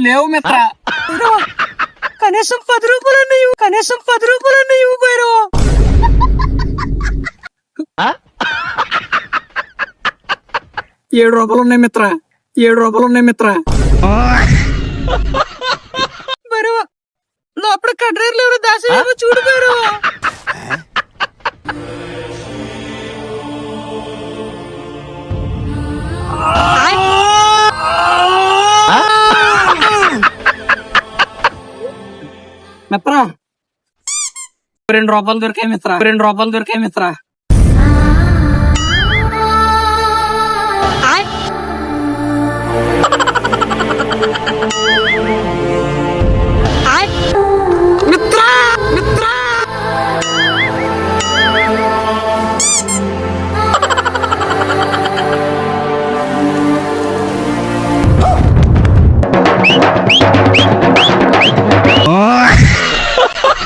లేవు మిత్ర. కనీసం పది రూపాయలు ఇవ్వు కనీసం పది రూపాయలు ఇవ్వు భైరవ ఏడు రూపాయలు ఉన్నాయి మిత్ర. ఏడు రూపాయలు ఉన్నాయి మిత్ర. భైరవ లోపల కడ్రేర్లు ఎవరు దాసేమో చూడు భైరవ మిత్ర రెండు రూపాయలు దొరికాయి మిత్ర రెండు రూపాయలు దొరికాయి మిత్ర మిత్ర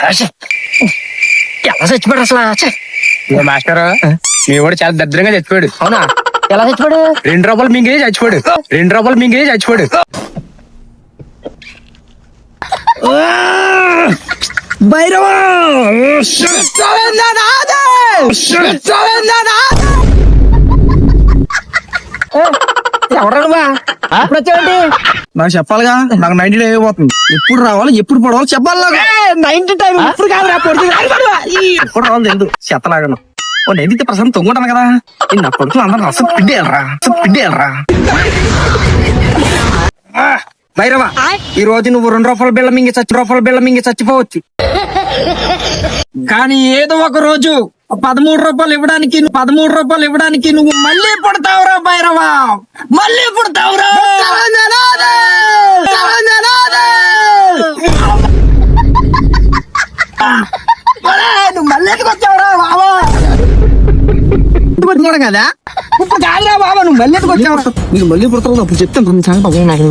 ఎలా చచ్చిపోయాడు అసలు? మాస్టర్ మీ వాడు చాలా దరిద్రంగా చచ్చిపోయాడు. అవునా? ఎలా చచ్చిపోయాడు? రెండు రూపాయలు మింగే చచ్చిపోయాడు. రెండు రూపాయలు మింగే చచ్చిపోయాడు. భైరవ! ఎవరు నాకు చెప్పాలిగా నాకు నైన్టీ డే అయిపోతుంది ఎప్పుడు రావాలి ఎప్పుడు పడవాలి చెప్పాలి నాకు. నైన్టీ టైం పొడిచి ఎప్పుడు రావాలి తెలియదు చెత్తలాగను. ఓ తొంగుంటాను కదా. నా కొడుకులు అందరూ రసం పిండేయాలరా రసం పిండేయాలరా భైరవ ఈ రోజు నువ్వు రెండు రూపాయల బిళ్ళ మింగి చచ్చి రూపాయల బిళ్ళ మింగి చచ్చిపోవచ్చు. కానీ ఏదో ఒక రోజు పదమూడు రూపాయలు ఇవ్వడానికి నువ్వు పదమూడు రూపాయలు ఇవ్వడానికి నువ్వు మళ్ళీ పుడతావురా భైరవ. మళ్ళీ పుడతావురా. నువ్వు మళ్ళీ ఎందుకు వచ్చావురా బాబా పుట్టుకొచ్చినాడు కదా? ఇప్పుడు కాదురా బాబా నువ్వు మళ్ళీ ఎందుకు వచ్చావు నీకు మళ్ళీ పుడతావు అప్పుడు చెప్తాను సంగతి నాకు